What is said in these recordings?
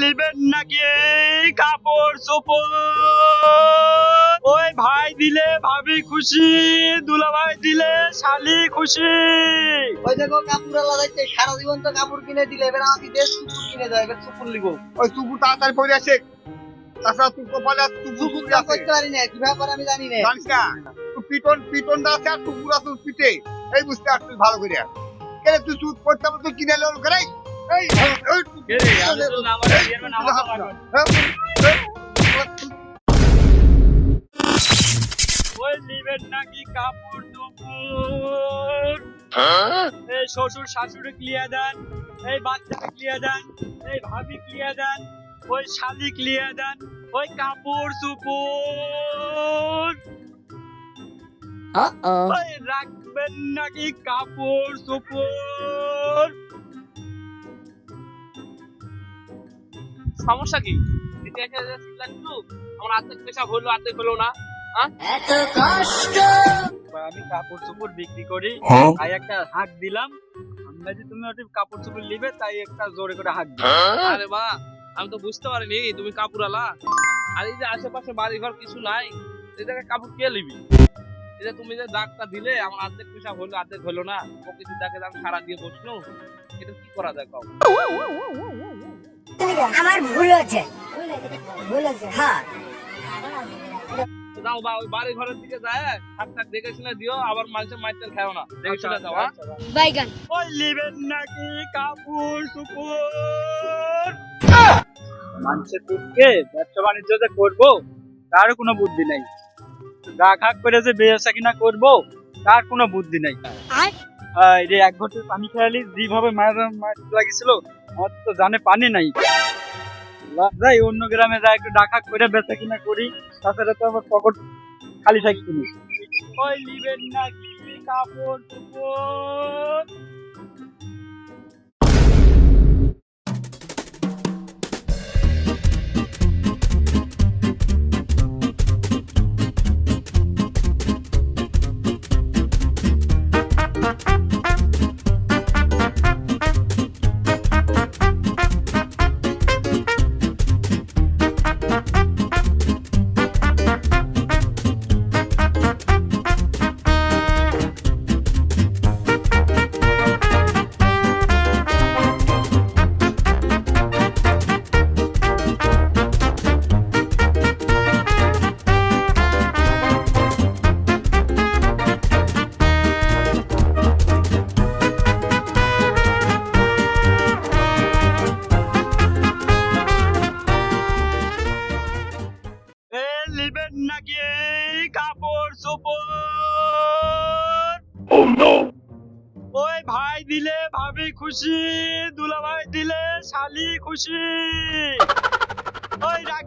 লিবেন নাকি এই কাপড় চোপড়? ওই ভাই দিলে ভাবি খুশি দুলা ভাই দিলে শালি খুশি। ওই দেখো কাপড় আলা সারা জীবন তো কাপড় কিনে দিলে এবার আমাকে দেশ কুকুর কিনে দেয় এবার চুপুর লিখো ওই তুকু তাড়াতাড়ি পড়ে আসে। তাছাড়া তুই কপালে চুপুর করতে পারি না কীভাবে করে আমি জানি না। জানিস না তুই পিটন পিটনটা আছে আর আছে পিঠে। এই বুঝতে পারছিস ভালো করে। কেন তুই চুপ করতে তুই কিনে লোন করে নাকি কাপড় চোপড়? এই শ্বশুর শাশুড়ি ক্লিয়ার দেন এই বাচ্চাকে ক্লিয়ার দেন এই ভাবি ক্লিয়ার দেন ওই শালি ক্লিয়ার দেন ওই কাপড়. ওই রাখবেন নাকি কাপড় চোপড়? সমস্যা কি? আমার অর্ধেক পয়সা হলো অর্ধেক হলো না। আমি কাপড় চোপড় বিক্রি করি। তাই একটা হাঁক দিলাম। আমরা যে তুমি ওটি কাপড় চোপড় নিবে তাই একটা জোরে করে হাঁক আরে বা আমি তো বুঝতে পারিনি তুমি কাপড় আলা আর এই যে আশেপাশে বাড়ি ঘর কিছু নাই এই জায়গায় কাপড় কে নিবি? এই যে তুমি যে দাগটা দিলে আমার আর্ধেক পয়সা হলো অর্ধেক হলো না। প্রকৃতির দাগে আমি সারা দিয়ে বসল। এটা কি করা যায় কাউ আমার ভুল হচ্ছে ভুল হচ্ছে হ্যাঁ। যাও বা ওই বাড়ি ঘরের দিকে যায় থাক থাক দেখে শুনে দিও আবার মানুষের মাইটেল খাও না। দেখে শুনে যাও হ্যাঁ? বাইগান। ওই লিবেন নাকি কাপড় চোপড় মানুষের ব্যবসা বাণিজ্য যে করব তার কোনো বুদ্ধি নাই। গা খাক করে যে ব্যবসা কিনা করব তার কোনো বুদ্ধি নাই। এই এক ঘটে পানি খেয়ালি যেভাবে মায়ের মাছ লাগিয়েছিল আমার তো জানে পানি নাই। যাই, অন্য গ্রামে যাই, একটু ডাকা করে বেচা কিনা করি। তাছাড়া তো আমার পকেট খালি থাকি কিনি ওই লিবেন নাকি কাপড়, চোপড়।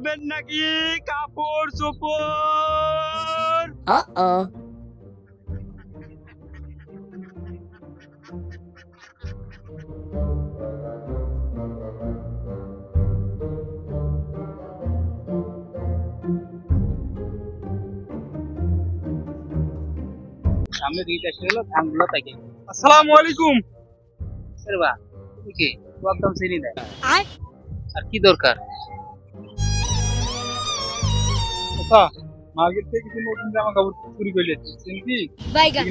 রাখবেন নাকি? কাপড় চোপড়. সামনে দিকে ধানগুলো তাকে আসসালামু আলাইকুম। বা তুমি কি? একদম চিনি আর? আর কি দরকার? আচ্ছা মার্কেট থেকে কিছু নতুন জামা কাপড় চুরি করে যাচ্ছি চিনকি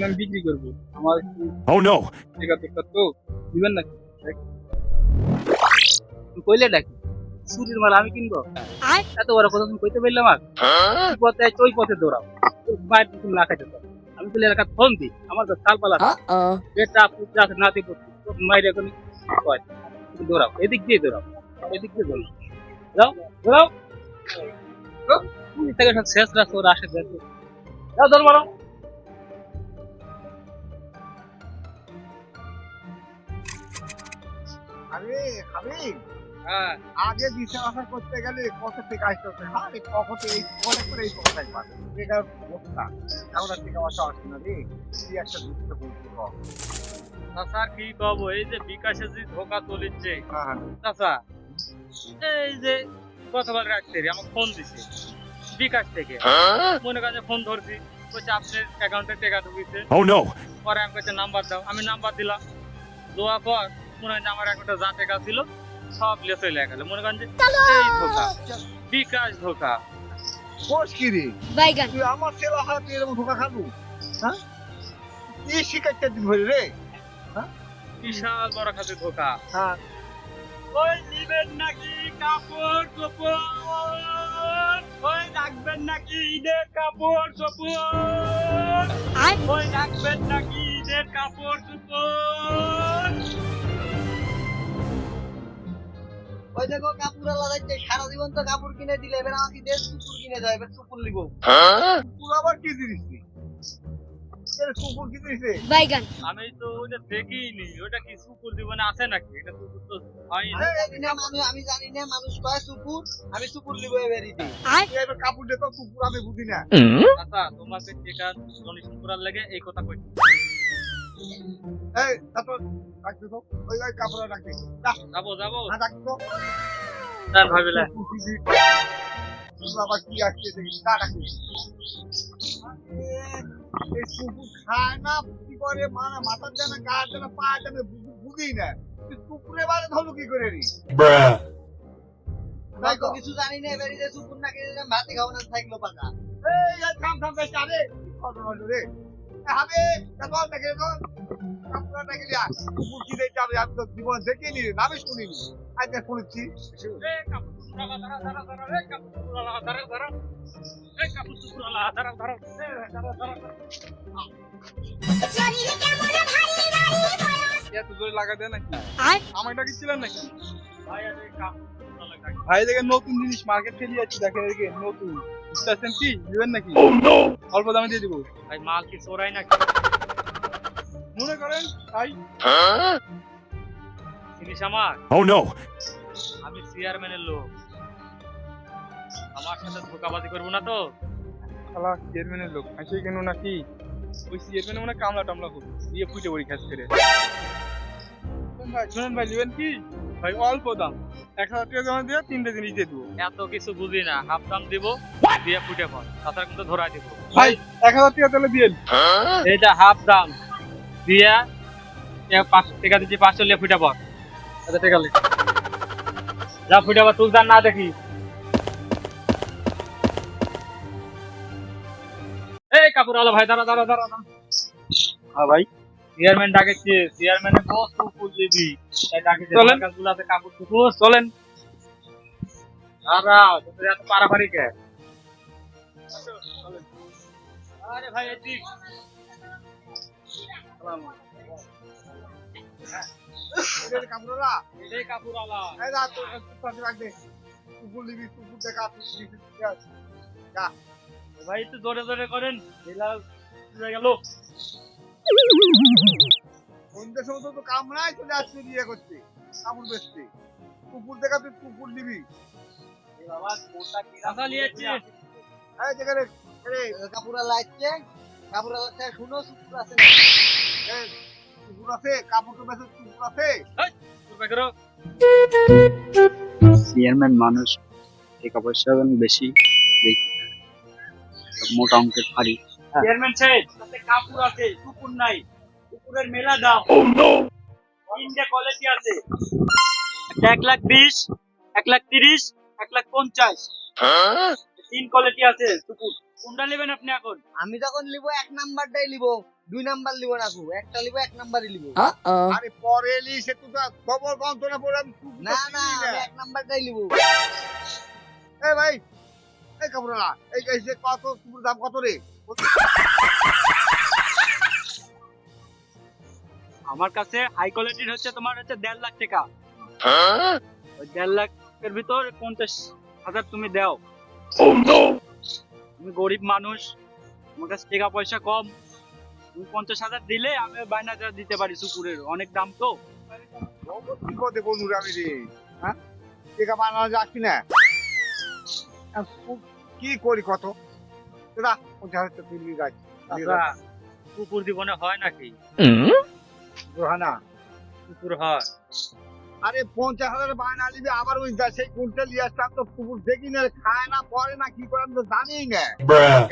আমি বিক্রি করব। আমার একটু Oh no! টাকা দরকার তো। দিবেন তুমি কইলে ডাকি। চুরির মাল আমি কিনবো? এত বড় কথা তুমি কইতে পারলাম আর পথে আছে, ওই পথে দৌড়াও। বাইরে তুমি না খাইতে পারো। আমি তো এলাকার ফোন দিই। আমার তো চাল পালা. বেটা পুত্রা নাতি পুত্র মাইরে এখন দৌড়াও। এদিক দিয়ে দৌড়াও। এদিক দিয়ে দৌড়াও। যাও দৌড়াও। তুমি থেকে সব শেষ রাস্তা ওরা আসে দেখো। যাও দৌড় মারো আরে হাবিব হ্যাঁ। আগে বিচার আশা করতে গেলে কত থেকে আসতে হতো হ্যাঁ রে এই অনেক করে এই কথাই পাবে বেকার বসতা এখন থেকে আসা আসে না রে? তুই একটা দুঃখে বলতে কর কি পাবো এই যে বিকাশে যে ধোকা তুলিচ্ছে। হ্যাঁ হ্যাঁ। চাচা এই যে গতকাল রাত্রে আমাকে ফোন দিছে। বিকাশ থেকে। মনে কাছে ফোন ধরছি বলছে আপনার অ্যাকাউন্টে টাকা ঢুকেছে। Oh! পরে আমি কাছে নাম্বার দাও। আমি নাম্বার দিলাম। দেওয়ার পর মনে হয় আমার একটা যা টাকা ছিল সব লেস হয়ে গেল। মনে করেন যে এই ধোকা। বিকাশ ধোকা। কোষ বাইগান তুই আমার ছেলে হাত এরকম ধোকা খাব? হ্যাঁ? কি শিকারটা দিন ধরে রে? বিশাল বড় খাতে ধোকা। হ্যাঁ। ওই নিবেন নাকি কাপড় চোপড় ওই রাখবেন নাকি ঈদের কাপড় চোপড় ওই রাখবেন নাকি ঈদের কাপড় চোপড় ওই দেখো কাপুরালা যাচ্ছে সারা জীবন তো কাপড় কিনে দিলে এবার আমাকে দেশ কুকুর কিনে দেয় এবার কুকুর লিবো কুকুর আবার কি জিনিস বাইগান। আমি তো ওটা দেখিনি ওটা কি জীবনে আছে নাকি? এটা সুকুর তো হয় না। আমি জানি না মানুষ আমি জানি না মানুষ কয় কুকুর আমি কুকুর লিবো এবারিতে আর এবার কাপড় দেখো কুকুর আমি বুঝি না। আচ্ছা তোমাকে টেকা ডোনেশন করার লাগে এই কথা কই? এই তারপর রাখবি তো ওই ওই কাপড় রাখবি যাব যাব। হ্যাঁ রাখবি তো তার ভাবিলে কুকুর কি আসছে দেখি তা এই কুকুর খায় না কি করে? মানে মাথার জানা গায়ের জানা পা জানা বুঝি না। তুই কুকুরে বারে ধরলো কি করে রে? তাই কিছু জানি না এবারিতে কুকুর নাকি ভাতে খাব না থাকল পাকা। এই থাম থাম বেশ আরে কত রে? হবে। দেখে দেখে দেখতে হবে আমি তো জীবন দেখিনি শুনিনি। আজকে শুনেছি। এত জোরে লাগা দেয় নাকি? ডাকিছিলেন নাকি? ভাই, দেখেন নতুন জিনিস মার্কেট থেকে যাচ্ছি দেখেন নতুন। বুঝতে কি? দিবেন নাকি? অল্প দামে দিয়ে দিব। ভাই মাল কি চোরাই নাকি? মনে করেন তাই? চিনিস আমার? Oh no! আমি চেয়ারম্যানের লোক। আমার সাথে ধোকাবাজি করব না তো? শালা চেয়ারম্যানের লোক। আসে কেন নাকি? ওই চেয়ারম্যানে মনে কামলা টামলা করবে। দিয়ে ফুটে পড়ি খাস করে শুনুন ভাই শুনুন ভাই নেবেন কি? ভাই অল্প দাম। এক হাজার টাকা জমা দিয়ে তিনটে জিনিস দিয়ে দেবো। এত কিছু বুঝি না। হাফ দাম দিব দিয়ে ফুটে পড়। তাছাড়া কিন্তু ধরাই দিব। ভাই এক হাজার টাকা তাহলে দিয়ে এটা হাফ দাম। দিয়া এ পাঁচশো টাকা দিচ্ছি পাঁচশো লিয়ে ফুটে আচ্ছা যা ফুটে পড় তুলতার না দেখি। এই কাপড় আলো ভাই দাঁড়া দাঁড়া দাঁড়া দাঁড়া। হ্যাঁ ভাই। চেয়ারম্যান ডাকেছে চেয়ারম্যানের বস কুকুর দিবি। তাই ডাকেছে চলেন। আমার আছে কাপড় কুকুর চলেন। দাঁড়া তোদের এত পারাপারি কে? আরে ভাই এদিক এই কাপড় এই রাত তোর পাশে রাখ দে। কুকুর লিবি কুকুর দেখা তুই লিবি, ঠিক আছে। ভাই একটু জোরে জোরে করেন। ঢিলা হয়ে গেল। সন্ধ্যে সময় তো কামড়ায় চলে আসছে বিয়ে করতে কাপড় বেচতে। কুকুর দেখা তুই কুকুর নিবি। এই যেখানে শুনো কুকুর আছে না? এই কুকুর আছে কাপড় তো বেচে কুকুর আছে। চেয়ারম্যান মানুষ টাকা পয়সা বেশি মোটা অঙ্কের ফাড়ি। চেয়ারম্যান সাহেব তাতে কাপড় আছে কুকুর নাই। কুকুরের মেলা দাম। তিনটে কোয়ালিটি আছে। একটা এক লাখ বিশ এক লাখ তিরিশ এক লাখ পঞ্চাশ। তিন কোয়ালিটি আছে কুকুর। কোনটা নেবেন আপনি এখন? আমি যখন লিবো এক নাম্বারটাই লিবো দুই নাম্বার লিবো না কু একটা লিবো এক নাম্বারই লিবো আরে পরে এলি সে তো খবর গন্তনা পড়ে আমি না না আমি এক নাম্বারটাই লিবো এই ভাই এই কাপড়লা এই এই কত কুকুর দাম কত রে? আমার কাছে হাই কোয়ালিটির হচ্ছে তোমার হচ্ছে দেড় লাখ টাকা। ওই দেড় লাখের ভিতর পঞ্চাশ হাজার তুমি দাও। তুমি গরিব মানুষ আমার কাছে টাকা পয়সা কম। তুমি পঞ্চাশ হাজার দিলে আমি বাইনা দিতে পারি শুকুরের অনেক দাম তো। কি করতে বন্ধুরা আমি রে? হ্যাঁ? টেকা বানানো যাচ্ছি না কি করি কত? দাদা পঞ্চাশ হাজার টাকা গাছ আচ্ছা, কুকুর জীবনে হয় নাকি? রোহানা কুকুর হয়। আরে পঞ্চাশ হাজার বায়না নিবি আবার ওই সেই কুইন্টাল নিয়ে আসতাম তো কুকুর দেখি না খায় না পরে না কি করে তো জানি না।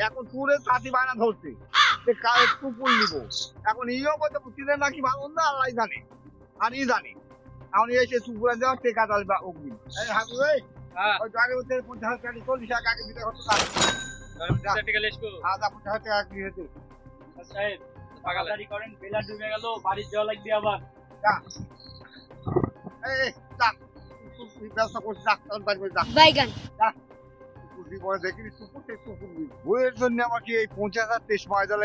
এখন তুরে তাঁতি বায়না ধরছে কুকুর নিব? এখন ইও বলতে চিনে নাকি ভালো না আল্লাহ জানে। আর ই জানি এখন এসে সুপুরা যাওয়া টেকা ডালবা অগ্নি। হাবু হ্যাঁ। ওই গাড়ি উঠে পঞ্চাশ হাজার টাকা চল্লিশ হাজার টাকা দিতে হতো না আজ পঞ্চাশ হাজার টাকা দিয়ে হতে সাহেব তাড়াতাড়ি করেন বেলা ডুবে গেল বাড়ির যাওয়া লাগবে আবার। এই এই, যা। তুই- তুই করছিস যা তখন বাড়ি বাড়ি যা। বাইগান। কুকুরটি পরে দেখিনি সুপুর সেই সুপুর দিই বইয়ের জন্য আমাকে এই পঞ্চাশ হাজার তেইশ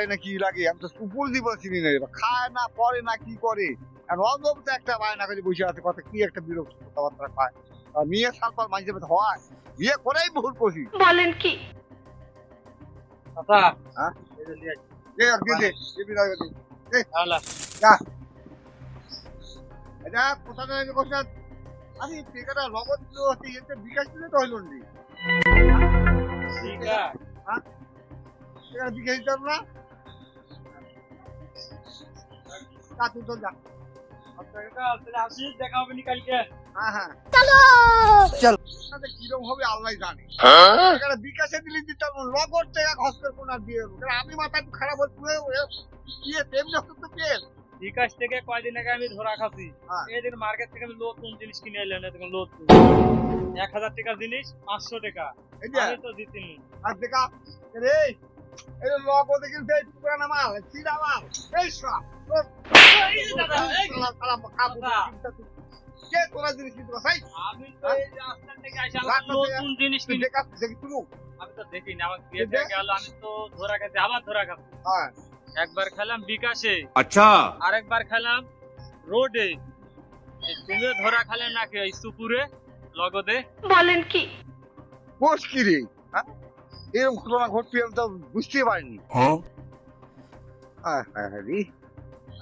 না কি লাগে? আমি তো সুপুর দিব চিনি না খায় না পরে না কি করে? আর তো একটা বায়না করে বসে আছে কথা কি একটা বিরক্ত কথাবার্তা পায় আর মেয়ে সালপাল মাঝে মধ্যে হয়। বিয়ে করেই ভুল করছি। বলেন কি? হ্যাঁ? আল্লাহ এটা কোথা থেকে কোথা আরে টিকাটা নগদ দিল হচ্ছে এতে বিকাশ দিলে তো হইল নি বিকাশ? দিতাম না? যা তুই তো যা। দেখা হবে নি কালকে। হ্যাঁ হ্যাঁ তাতে হবে আল্লাহ জানে বিকাশে দিলে দিতাম নগদ টাকা খরচ করে কোন দিয়ে আমি মাথা খারাপ হচ্ছে দিয়ে তেমনি তো পেল বিকাশ থেকে কয়দিন আগে আমি ধরা খাচ্ছি হ্যাঁ। এদিন মার্কেট থেকে আমি নতুন জিনিস কিনে এলাম নতুন এক হাজার টাকার জিনিস পাঁচশো টাকা এই আমি তো দিতিনি আর দেখা রে এই যে নগদ দেখি সেই পুরানা মাল চিরা মাল এই সব তোরা জিনিস কিনতে আমি তো এই রাস্তা থেকে নতুন জিনিস দেখি তুমি আমি তো দেখি না গেল আমি তো ধরা খাচ্ছি আবার ধরা খাব হ্যাঁ একবার খেলাম বিকাশে আচ্ছা আরেকবার খেলাম রোডে তুমি ধরা খালে নাকি ওই সুপুরে লগদে বলেন কি? মুশকিলে এরকম ঘটনা ঘটতে আমি তো বুঝতে পারিনি হ্যাঁ হ্যাঁ হ্যাঁ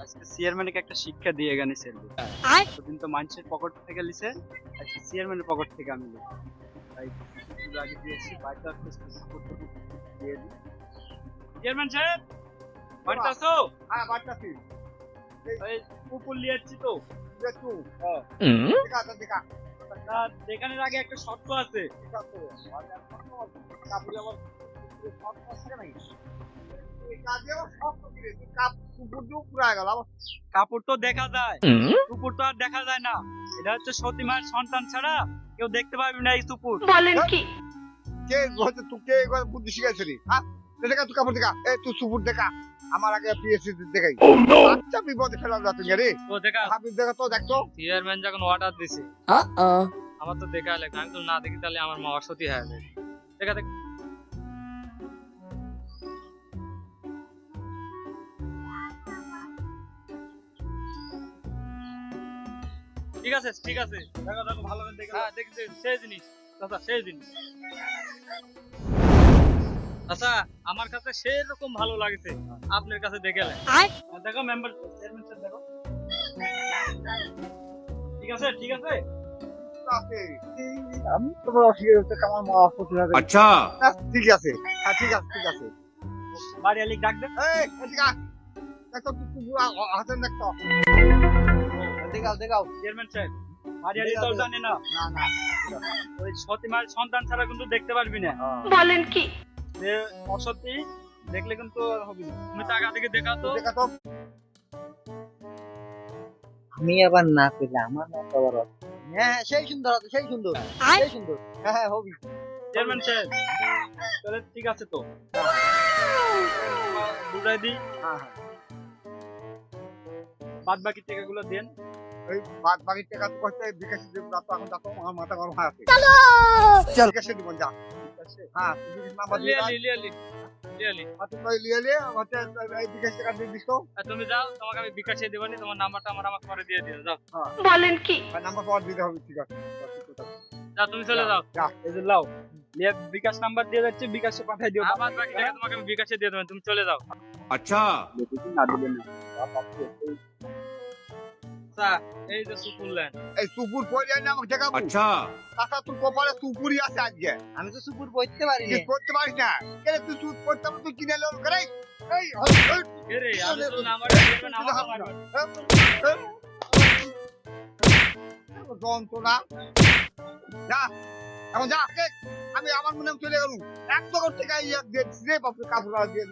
আজকে চেয়ারম্যানকে একটা শিক্ষা দিয়ে গেছে সেলবি এতদিন তো মানুষের পকেট থেকে লিছে আজকে চেয়ারম্যানের পকেট থেকে আমি তাই আগে দিয়েছি বাড়িতে একটা করতে দিয়ে দিই। চেয়ারম্যান সাহেব বাড়িতে আসো হ্যাঁ বাচ্চাছি এই কুকুর নিয়ে যাচ্ছি তো। একটু দেখা যা, দেখা। তা দেখানোর আগে একটা শর্ত আছে। আমার কাপড় তো দেখা যায়। কুকুর তো আর দেখা যায় না। এটা হচ্ছে সতী মায়ের সন্তান ছাড়া কেউ দেখতে না এই কুকুর। বলেন কি? কে হয়তো তুই কে বুদ্ধি শিখাইছে রে হ্যাঁ দেখা তুই কাপড় দেখা। এই তুই সুপুর দেখা। আমার আগে পিএসসি দেখাই। আচ্ছা বিপদে ফেলাম না তুই রে। তো দেখা। হাবিব দেখা তো দেখতো চেয়ারম্যান যখন অর্ডার দিছে। আমার তো দেখা লাগবে আমি তো না দেখি তাহলে আমার মা অসতী হয়ে যাবে। দেখা দেখ। ঠিক আছে ঠিক আছে। দেখো দেখো ভালো করে দেখো হ্যাঁ দেখছি। সেই জিনিস দাদা সেই জিনিস। আচ্ছা আমার কাছে সেই রকম ভালো লাগছে। আপনার কাছে দেখে দেখো মেম্বার চেয়ারম্যান স্যার দেখো। ঠিক আছে ঠিক আছে? আমি আচ্ছা। ঠিক আছে। ঠিক আছে দেখাও দেখাও। চেয়ারম্যান সাহেব বাড়ি তো জানে না। না না। ওই সতীমার সন্তান ছাড়া কিন্তু দেখতে পারবি না। বলেন কি? যে অসতী দেখলে কিন্তু আর হবে না। তুমি টাকা থেকে দেখা তো। দেখা তো। আমি আবার না পেলে আমার না তো হ্যাঁ হ্যাঁ সেই সুন্দর আছে সেই সুন্দর। সেই সুন্দর। হ্যাঁ হ্যাঁ হবি। চেয়ারম্যান সাহেব তাহলে ঠিক আছে তো। বুঝাই দিই। হ্যাঁ হ্যাঁ। বাদ বাকি টাকাগুলো দেন। বিকাশে নাম্বার বিকাশ দিয়ে যাও। বলেন কি? নাম্বার দিতে হবে ঠিক আছে। তুমি চলে যাও। বিকাশ নাম্বার দিয়ে যাচ্ছে বিকাশে পাঠিয়ে দিও। হ্যাঁ, তোমাকে আমি বিকাশে দিয়ে দেবেন তুমি চলে যাও। আচ্ছা। না না। আচ্ছা এই যে সুপুর লেন এই সুপুর পয়লা না আমাকে দেখাবো আচ্ছা কাকা তুই কপালে সুপুরই আছে আজকে আমি তো সুপুর পড়তে পারি না পড়তে পারিস না কেন তুই সুপ পড়তে পারবি তুই কিনে লোন করাই এই রে আমি তো নামার যন্ত্রণা যা এখন যা আমি আমার মনে চলে গেল এক দোকান থেকে এক দেখছি রে বাপরে কাঁচড়া দিয়ে